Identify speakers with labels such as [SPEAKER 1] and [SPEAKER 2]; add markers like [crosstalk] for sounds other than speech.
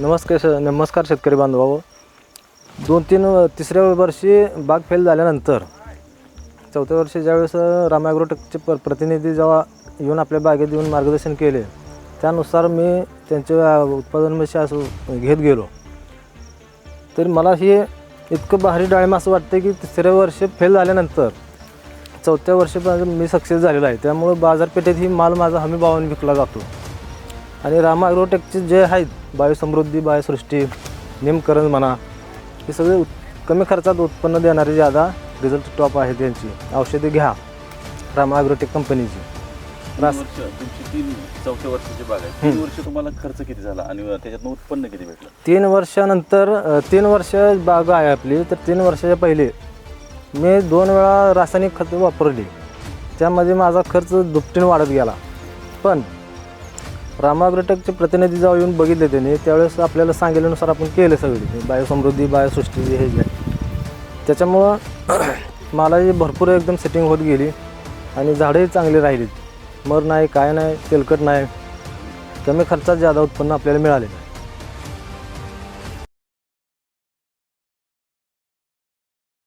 [SPEAKER 1] नमस्कार श नमस्कार शेतकरी बांधवावं दोन तीन तिसऱ्या वर्षी बाग फेल झाल्यानंतर चौथ्या वर्षी ज्यावेळेस रामायग्रोटेकचे प प्रतिनिधी जेव्हा येऊन आपल्या बागेत येऊन मार्गदर्शन केले त्यानुसार मी त्यांचे उत्पादन म्हणजे असं घेत गेलो. तर मला हे इतकं भारी डाळिंब असं वाटतं की तिसऱ्या वर्षी फेल झाल्यानंतर चौथ्या वर्षीपर्यंत मी सक्सेस झालेलो आहे. त्यामुळं बाजारपेठेत ही माल माझा हमी भावाने विकला जातो. आणि रामा ॲग्रोटेकचे जे आहेत बायोसमृद्धी बायोसृष्टी निमकरण म्हणा हे सगळे उत- कमी खर्चात उत्पन्न देणारे ज्यादा रिझल्ट टॉप आहे त्यांची. औषधे घ्या रामा ॲग्रोटेक कंपनीची
[SPEAKER 2] तीन
[SPEAKER 1] रास-
[SPEAKER 2] वर्ष तुमची तीन चौथ्या वर्षाची बाग आहे. तीन वर्ष तुम्हाला खर्च किती झाला आणि त्याच्यातनं उत्पन्न किती भेटलं?
[SPEAKER 1] तीन वर्षानंतर अ, तीन वर्ष बाग आहे आपली तर तीन वर्षाच्या पहिले मी दोन वेळा रासायनिक खतं वापरली. त्यामध्ये माझा खर्च दुपटीने वाढत गेला. पण रामाग्रोटेकचे प्रतिनिधी जेव्हा येऊन बघितले त्यांनी त्यावेळेस आपल्याला सांगितल्यानुसार आपण केलं सगळी. बायोसमृद्धी बायोसृष्टी हे जे आहे. त्याच्यामुळं [clears throat] मला ही भरपूर एकदम सेटिंग होत गेली आणि झाडंही चांगली राहिलीत. मर नाही काय नाही तेलकट नाही. कमी खर्चात जादा उत्पन्न आपल्याला मिळाले